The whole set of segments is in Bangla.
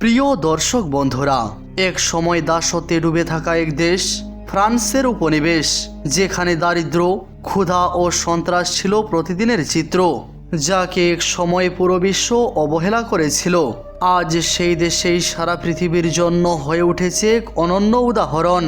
প্রিয় দর্শক বন্ধুরা, এক সময় দাসত্বে ডুবে থাকা এক দেশ, ফ্রান্সের উপনিবেশ, যেখানে দারিদ্র, ক্ষুধা ও সন্ত্রাস ছিল প্রতিদিনের চিত্র, যাকে এক সময় পুরো বিশ্ব অবহেলা করেছিল। আজ সেই দেশেই সারা পৃথিবীর জন্য হয়ে উঠেছে এক অনন্য উদাহরণ।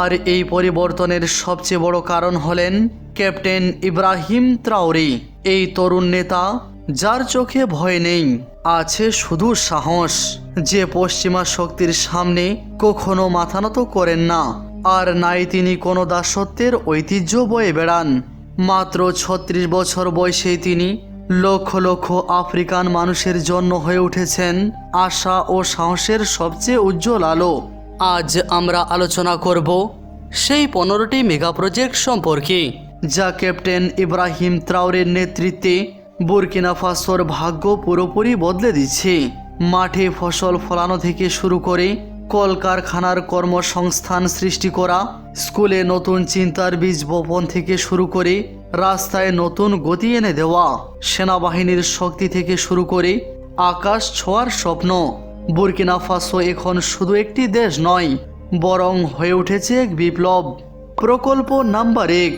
আর এই পরিবর্তনের সবচেয়ে বড় কারণ হলেন ক্যাপ্টেন ইব্রাহিম ত্রাউরি এই তরুণ নেতা যার চোখে ভয় নেই, আছে শুধু সাহস। যে পশ্চিমা শক্তির সামনে কখনো মাথা নত করেন না, আর নাই তিনি কোনো দাসত্বের ঐতিহ্য বয়ে বেড়ান। মাত্র ছত্রিশ বছর বয়সে তিনি লক্ষ লক্ষ আফ্রিকান মানুষের জন্য হয়ে উঠেছেন আশা ও সাহসের সবচেয়ে উজ্জ্বল আলো। আজ আমরা আলোচনা করব সেই পনেরোটি মেগা প্রজেক্ট সম্পর্কে, যা ক্যাপ্টেন ইব্রাহিম ত্রাউরের নেতৃত্বে বুরকিনা ফাসোর ভাগ্য পুরোপুরি বদলে দিচ্ছে। মাঠে ফসল ফলানো থেকে শুরু করে কলকারখানার কর্মসংস্থান সৃষ্টি করা, স্কুলে নতুন চিন্তার বীজ বপন থেকে শুরু করে রাস্তায় নতুন গতি এনে দেওয়া, সেনাবাহিনীর শক্তি থেকে শুরু করে আকাশ ছোঁয়ার স্বপ্ন। বুরকিনা ফাসো এখন শুধু একটি দেশ নয়, বরং হয়ে উঠেছে এক বিপ্লব। প্রকল্প নাম্বার এক,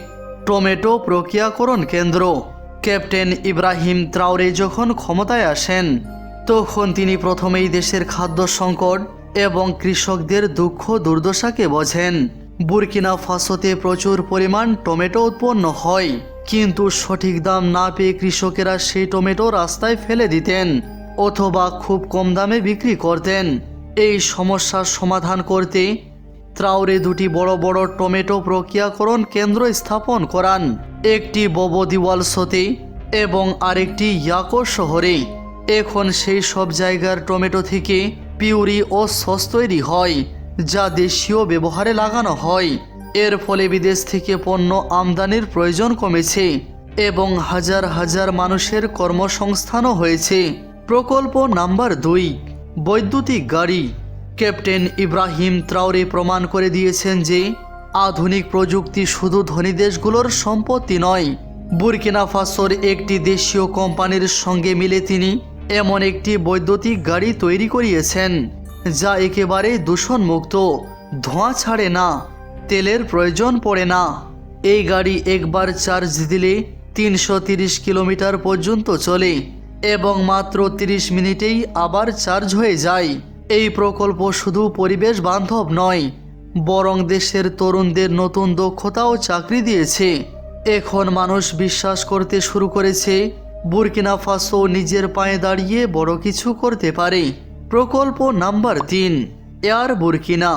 টমেটো প্রক্রিয়াকরণ কেন্দ্র। ক্যাপ্টেন ইব্রাহিম ত্রাউরে যখন ক্ষমতায় আসেন, তখন তিনি প্রথমেই দেশের খাদ্য সংকট এবং কৃষকদের দুঃখ দুর্দশাকে বোঝেন। বুরকিনা ফাসোতে প্রচুর পরিমাণ টমেটো উৎপন্ন হয়, কিন্তু সঠিক দাম না পেয়ে কৃষকেরা সেই টমেটো রাস্তায় ফেলে দিতেন অথবা খুব কম দামে বিক্রি করতেন। এই সমস্যার সমাধান করতে ত্রাউরে দুটি বড় বড় টমেটো প্রক্রিয়াকরণ কেন্দ্র স্থাপন করান। একটি ববদিওয়ালসতে এবং আরেকটি ইয়াকো শহরে। এখন সেই সব জায়গার টমেটো থেকে পিউরি ও সস তৈরি হয়, যা দেশীয় ব্যবহারে লাগানো হয়। এর ফলে বিদেশ থেকে পণ্য আমদানির প্রয়োজন কমেছে এবং হাজার হাজার মানুষের কর্মসংস্থানও হয়েছে। প্রকল্প নাম্বার দুই, বৈদ্যুতিক গাড়ি। ক্যাপ্টেন ইব্রাহিম ত্রাউরে প্রমাণ করে দিয়েছেন যে আধুনিক প্রযুক্তি শুধু ধনী দেশগুলোর সম্পত্তি নয়, বুরকিনা ফাসোর একটি দেশীয় কোম্পানির সঙ্গে মিলে তিনি এমন একটি বৈদ্যুতিক গাড়ি তৈরি করিয়েছেন, যা একেবারে দূষণমুক্ত, ধোঁয়া ছাড়ে না, তেলের প্রয়োজন পড়ে না। এই গাড়ি একবার চার্জ দিলে তিনশো কিলোমিটার পর্যন্ত চলে এবং মাত্র তিরিশ মিনিটেই আবার চার্জ হয়ে যায়। এই প্রকল্প শুধু পরিবেশ বান্ধব নয়, বরং দেশের তরুণদের নতুন দক্ষতা ও চাকরি দিয়েছে। এখন মানুষ বিশ্বাস করতে শুরু করেছে, বুরকিনা ফাসো নিজের পায়ে দাঁড়িয়ে বড় কিছু করতে পারে। প্রকল্প নাম্বার তিন, এয়ার বুরকিনা।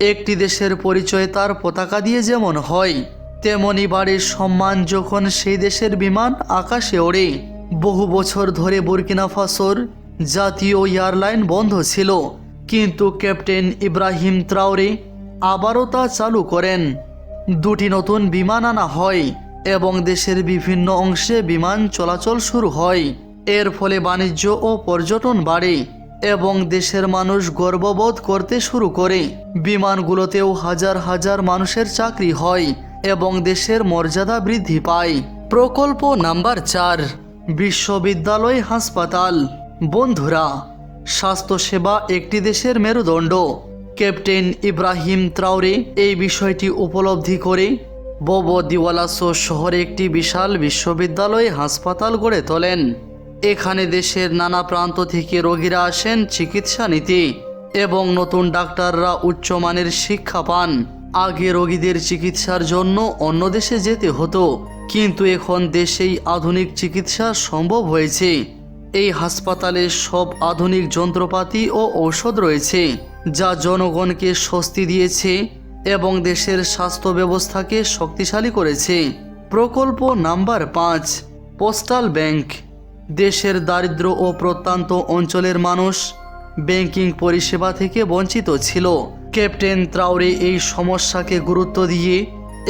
একটি দেশের পরিচয় তার পতাকা দিয়ে যেমন হয়, তেমনি বাড়ির সম্মান যখন সেই দেশের বিমান আকাশে ওড়ে। বহু বছর ধরে বুরকিনা ফাসোর জাতীয় এয়ারলাইন বন্ধ ছিল। কিন্তু ক্যাপ্টেন ইব্রাহিম ত্রাউরে আবারও তা চালু করেন। দুটি নতুন বিমান আনা হয় এবং দেশের বিভিন্ন অংশে বিমান চলাচল শুরু হয়। এর ফলে বাণিজ্য ও পর্যটন বাড়ে এবং দেশের মানুষ গর্ববোধ করতে শুরু করে। বিমানগুলোতেও হাজার হাজার মানুষের চাকরি হয় এবং দেশের মর্যাদা বৃদ্ধি পায়। প্রকল্প নাম্বার চার, বিশ্ববিদ্যালয় হাসপাতাল। বন্ধুরা, স্বাস্থ্যসেবা একটি দেশের মেরুদণ্ড। ক্যাপ্টেন ইব্রাহিম ত্রাউরে এই বিষয়টি উপলব্ধি করে বব দিওয়ালাসো শহরে একটি বিশাল বিশ্ববিদ্যালয় হাসপাতাল গড়ে তোলেন। এখানে দেশের নানা প্রান্ত থেকে রোগীরা আসেন চিকিৎসা নিতে এবং নতুন ডাক্তাররা উচ্চমানের শিক্ষা পান। আগে রোগীদের চিকিৎসার জন্য অন্য দেশে যেতে হতো, কিন্তু এখন দেশেই আধুনিক চিকিৎসা সম্ভব হয়েছে। এই হাসপাতালে সব আধুনিক যন্ত্রপাতি ও ঔষধ রয়েছে, যা জনগণকে স্বস্তি দিয়েছে এবং দেশের স্বাস্থ্য ব্যবস্থাকে শক্তিশালী করেছে। প্রকল্প নাম্বার পাঁচ, পোস্টাল ব্যাংক। দেশের দারিদ্র ও প্রত্যন্ত অঞ্চলের মানুষ ব্যাংকিং পরিষেবা থেকে বঞ্চিত ছিল। ক্যাপ্টেন ত্রাউরে এই সমস্যাকে গুরুত্ব দিয়ে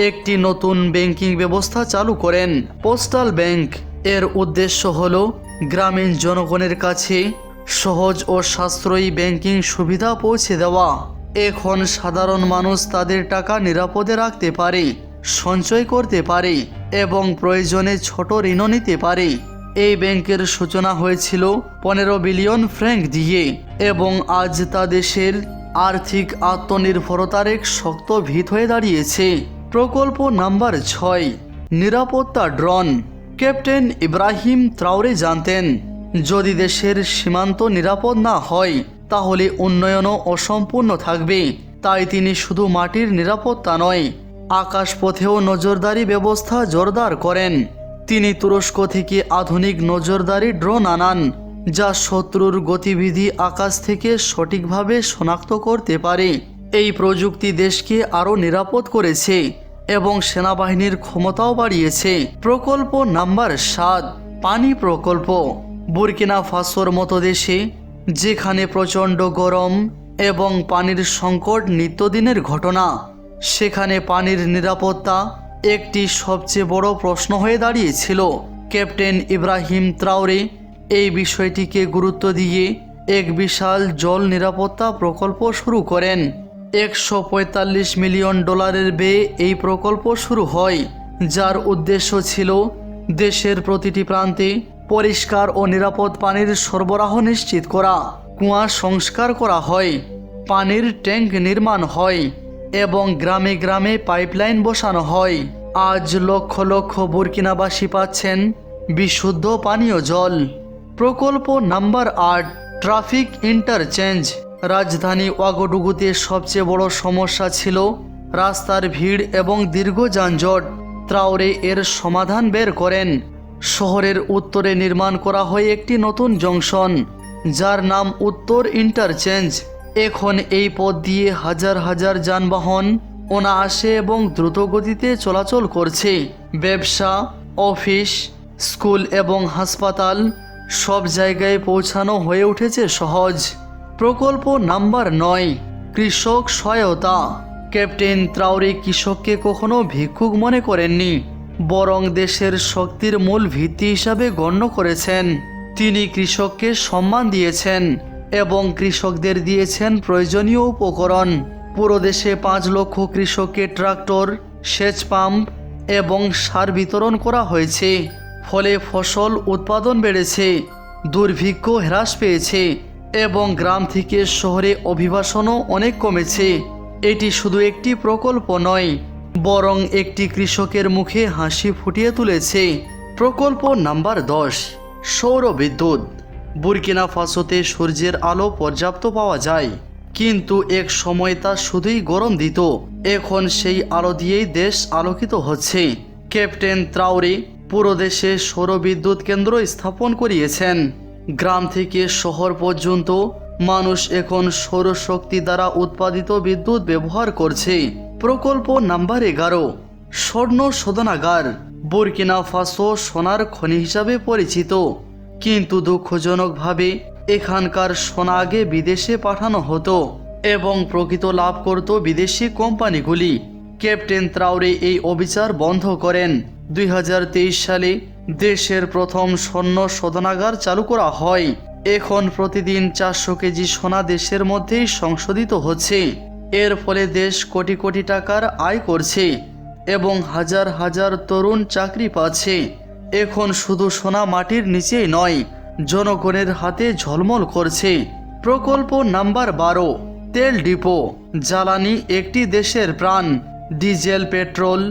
একটি নতুন ব্যাংকিং ব্যবস্থা চালু করেন। পোস্টাল ব্যাংক এর উদ্দেশ্য হল গ্রামীণ জনগণের কাছে সহজ ও সাশ্রয়ী ব্যাংকিং সুবিধা পৌঁছে দেওয়া। এখন সাধারণ মানুষ তাদের টাকা নিরাপদে রাখতে পারে, সঞ্চয় করতে পারে এবং প্রয়োজনে ছোট ঋণও নিতে পারে। এই ব্যাংকের সূচনা হয়েছিল পনেরো বিলিয়ন ফ্র্যাঙ্ক দিয়ে এবং আজ তা দেশের আর্থিক আত্মনির্ভরতার এক শক্ত ভিত হয়ে দাঁড়িয়েছে। প্রকল্প নাম্বার ছয়, নিরাপত্তা ড্রোন। ক্যাপ্টেন ইব্রাহিম ত্রাউরে জানতেন, যদি দেশের সীমান্ত নিরাপদ না হয়, তাহলে উন্নয়নও অসম্পূর্ণ থাকবে। তাই তিনি শুধু মাটির নিরাপত্তা নয়, আকাশপথেও নজরদারি ব্যবস্থা জোরদার করেন। তিনি তুরস্ক থেকে আধুনিক নজরদারি ড্রোন আনান, যা শত্রুর গতিবিধি আকাশ থেকে সঠিকভাবে শনাক্ত করতে পারে। এই প্রযুক্তি দেশকে আরও নিরাপদ করেছে। এবং সেনাবাহিনীর ক্ষমতাও বাড়িয়েছে। প্রকল্প নাম্বার সাত, পানি প্রকল্প। বুরকিনা ফাসোর মতো দেশে, যেখানে প্রচণ্ড গরম এবং পানির সংকট নিত্যদিনের ঘটনা, সেখানে পানির নিরাপত্তা একটি সবচেয়ে বড় প্রশ্ন হয়ে দাঁড়িয়েছিল। ক্যাপ্টেন ইব্রাহিম ত্রাউরে এই বিষয়টিকে গুরুত্ব দিয়ে এক বিশাল জল নিরাপত্তা প্রকল্প শুরু করেন। একশো পঁয়তাল্লিশ মিলিয়ন ডলারের ব্যয়ে এই প্রকল্প শুরু হয়, যার উদ্দেশ্য ছিল দেশের প্রতিটি প্রান্তে পরিষ্কার ও নিরাপদ পানির সরবরাহ নিশ্চিত করা, কুয়া সংস্কার করা হয়, পানির ট্যাঙ্ক নির্মাণ হয় এবং গ্রামে গ্রামে পাইপলাইন বসানো হয়। আজ লক্ষ লক্ষ বুরকিনাবাসী পাচ্ছেন বিশুদ্ধ পানীয় জল। প্রকল্প নাম্বার আট, ট্রাফিক ইন্টারচেঞ্জ। রাজধানী ওয়াগডুগুতে সবচেয়ে বড় সমস্যা ছিল রাস্তার ভিড় এবং দীর্ঘ যানজট। ত্রাওরে এর সমাধান বের করেন। শহরের উত্তরে নির্মাণ করা হয় একটি নতুন জংশন, যার নাম উত্তর ইন্টারচেঞ্জ। এখন এই পথ দিয়ে হাজার হাজার যানবাহন অনায়াসে এবং দ্রুতগতিতে চলাচল করছে। ব্যবসা, অফিস, স্কুল এবং হাসপাতাল সব জায়গায় পৌঁছানো হয়ে উঠেছে সহজ। প্রকল্প নাম্বার নয়, কৃষক সহায়তা। ক্যাপ্টেন ত্রাউরি কৃষককে কখনো ভিক্ষুক মনে করেননি, বরং দেশের শক্তির মূল ভিত্তি হিসাবে গণ্য করেছেন। তিনি কৃষককে সম্মান দিয়েছেন এবং কৃষকদের দিয়েছেন প্রয়োজনীয় উপকরণ। পুরো দেশে পাঁচ লক্ষ কৃষককে ট্রাক্টর, সেচ পাম্প এবং সার বিতরণ করা হয়েছে। ফলে ফসল উৎপাদন বেড়েছে, দুর্ভিক্ষ হ্রাস পেয়েছে। এবং গ্রাম থেকে শহরে অভিবাসনও অনেক কমেছে। এটি শুধু একটি প্রকল্প নয়, বরং একটি কৃষকের মুখে হাসি ফুটিয়ে তুলেছে। প্রকল্প নাম্বার দশ, সৌর বিদ্যুৎ। বুরকিনা ফাসোতে সূর্যের আলো পর্যাপ্ত পাওয়া যায়, কিন্তু এক সময় তা শুধুই গরম দিত। এখন সেই আলো দিয়েই দেশ আলোকিত হচ্ছে। ক্যাপ্টেন ত্রাউরে পুরো দেশে সৌর বিদ্যুৎ কেন্দ্র স্থাপন করিয়েছেন। গ্রাম থেকে শহর পর্যন্ত মানুষ এখন সৌরশক্তি দ্বারা উৎপাদিত বিদ্যুৎ ব্যবহার করছে। প্রকল্প নাম্বার এগারো, স্বর্ণ শোধনাগার, বুরকিনা ফাসো সোনার খনি হিসাবে পরিচিত। কিন্তু দুঃখজনকভাবে এখানকার সোনা আগে বিদেশে পাঠানো হতো এবং প্রকৃত লাভ করত বিদেশি কোম্পানিগুলি। ক্যাপ্টেন ত্রাউরে এই অবিচার বন্ধ করেন। দুই হাজার তেইশ সালে দেশের প্রথম স্বর্ণ শোধনাগার চালু করা হয়। এখন প্রতিদিন চারশো কেজি সোনা দেশের মধ্যেই সংশোধিত হচ্ছে। এর ফলে দেশ কোটি কোটি টাকার আয় করছে এবং হাজার হাজার তরুণ চাকরি পাচ্ছে। এখন শুধু সোনা মাটির নিচেই নয়, জনগণের হাতে ঝলমল করছে। প্রকল্প নাম্বার বারো, তেল ডিপো, জ্বালানি একটি দেশের প্রাণ। ডিজেল, পেট্রোল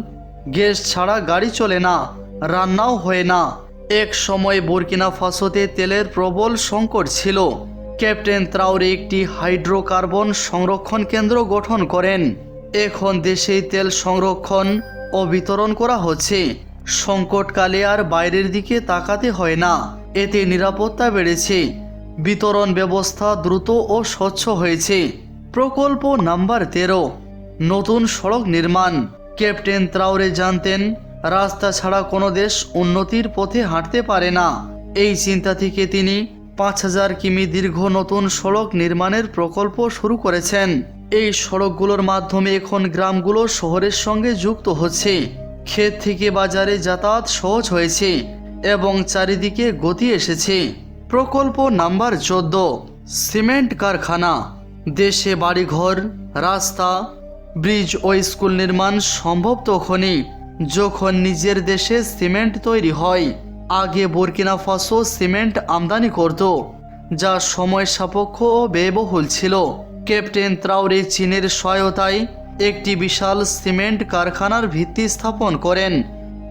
গ্যাস ছাড়া গাড়ি চলে না, রান্নাও হয় না। এক সময় বুরকিনা ফাসোতে তেলের প্রবল সংকট ছিল। ক্যাপ্টেন ত্রাউরে একটি হাইড্রোকার্বন সংরক্ষণ কেন্দ্র গঠন করেন। এখন দেশে তেল সংরক্ষণ ও বিতরণ করা হচ্ছে। সংকটকালে আর বাইরের দিকে তাকাতে হয় না। এতে নিরাপত্তা বেড়েছে। বিতরণ ব্যবস্থা দ্রুত ও স্বচ্ছ হয়েছে। প্রকল্প নাম্বার তেরো, নতুন সড়ক নির্মাণ। ক্যাপ্টেন ত্রাউরে জানতেন, রাস্তা ছাড়া কোনো দেশ উন্নতির পথে হাঁটতে পারে না। এই চিন্তা থেকে তিনি পাঁচ হাজার কিমি দীর্ঘ নতুন সড়ক নির্মাণের প্রকল্প শুরু করেছেন। এই সড়কগুলোর মাধ্যমে এখন গ্রামগুলো শহরের সঙ্গে যুক্ত হচ্ছে। ক্ষেত থেকে বাজারে যাতায়াত সহজ হয়েছে এবং চারিদিকে গতি এসেছে। প্রকল্প নাম্বার চোদ্দ, সিমেন্ট কারখানা। দেশে বাড়িঘর, রাস্তা ব্রিজ ও স্কুল নির্মাণ সম্ভব তখনই, যখন নিজের দেশে সিমেন্ট তৈরি হয়। আগে বুরকিনা ফাসো সিমেন্ট আমদানি করত, যা সময় সাপেক্ষ ও ব্যয়বহুল ছিল। ক্যাপ্টেন ত্রাউরে চীনের সহায়তায় একটি বিশাল সিমেন্ট কারখানার ভিত্তি স্থাপন করেন,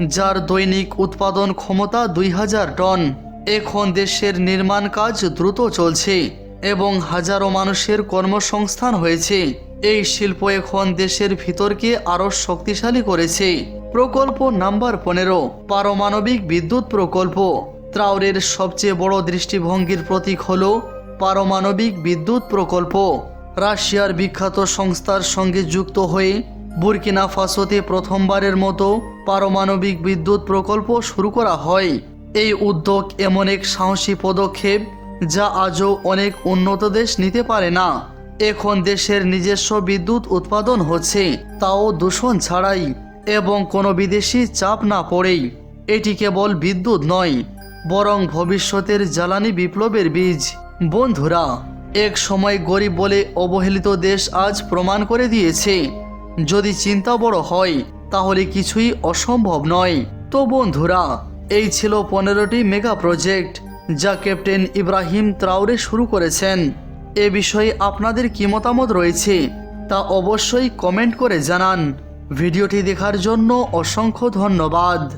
যার দৈনিক উৎপাদন ক্ষমতা দুই হাজার টন। এখন দেশের নির্মাণ কাজ দ্রুত চলছে এবং হাজারো মানুষের কর্মসংস্থান হয়েছে। এই শিল্প এখন দেশের ভিতরকে আরও শক্তিশালী করেছে। প্রকল্প নাম্বার পনেরো, পারমাণবিক বিদ্যুৎ প্রকল্প। ত্রাউরের সবচেয়ে বড় দৃষ্টিভঙ্গির প্রতীক হল পারমাণবিক বিদ্যুৎ প্রকল্প। রাশিয়ার বিখ্যাত সংস্থার সঙ্গে যুক্ত হয়ে বুরকিনা ফাসোতে প্রথমবারের মতো পারমাণবিক বিদ্যুৎ প্রকল্প শুরু করা হয়। এই উদ্যোগ এমন এক সাহসী পদক্ষেপ যা আজও অনেক উন্নত দেশ নিতে পারে না। এখন দেশের নিজস্ব বিদ্যুৎ উৎপাদন হচ্ছে, তাও দূষণ ছাড়াই, এবং কোনো বিদেশি চাপ না পড়েই। এটি কেবল বিদ্যুৎ নয়, বরং ভবিষ্যতের জ্বালানি বিপ্লবের বীজ। বন্ধুরা, এক সময় গরিব বলে অবহেলিত দেশ আজ প্রমাণ করে দিয়েছে। যদি চিন্তা বড় হয়, তাহলে কিছুই অসম্ভব নয়। তো বন্ধুরা, এই ছিল পনেরোটি মেগা প্রজেক্ট, যা ক্যাপ্টেন ইব্রাহিম ত্রাউরে শুরু করেছেন। এ বিষয়ে আপনাদের কি মতামত রয়েছে, তা অবশ্যই কমেন্ট করে জানান। ভিডিওটি দেখার জন্য অসংখ্য ধন্যবাদ।